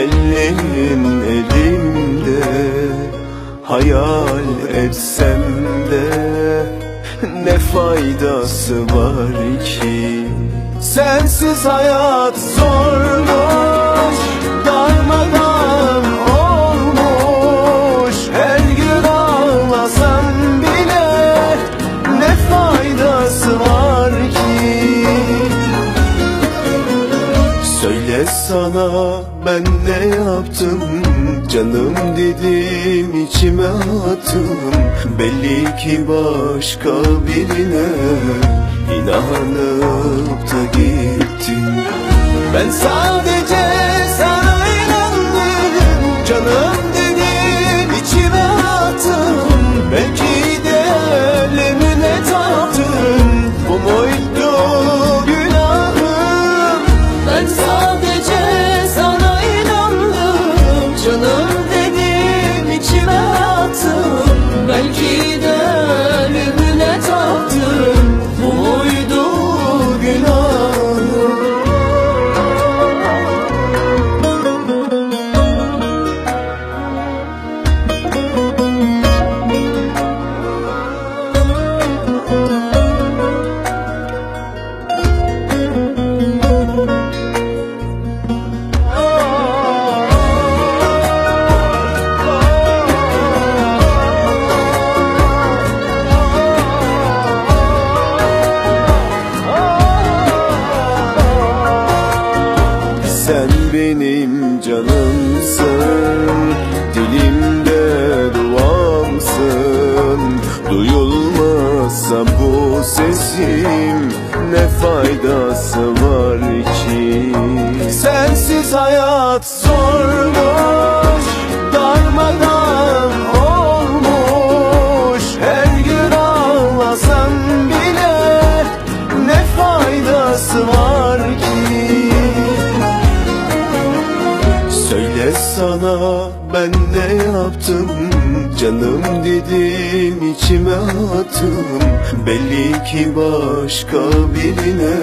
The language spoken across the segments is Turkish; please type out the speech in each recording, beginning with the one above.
ellerin elimde Hayal etsem de ne faydası var ki? Sensiz hayat zormuş darmadan Söyle sana ben ne yaptım? Canım dedim içime attım. Belli ki başka birine inanıp da gittin Ben sadece canımsın Dilimde duamsın. Duyulmazsa bu sesim Ne faydası var ki? Sensiz hayat zormuş sana ben ne yaptım? Canım dedim içime attım. Belli ki başka birine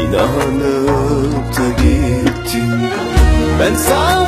inanıp da gittin Ben sana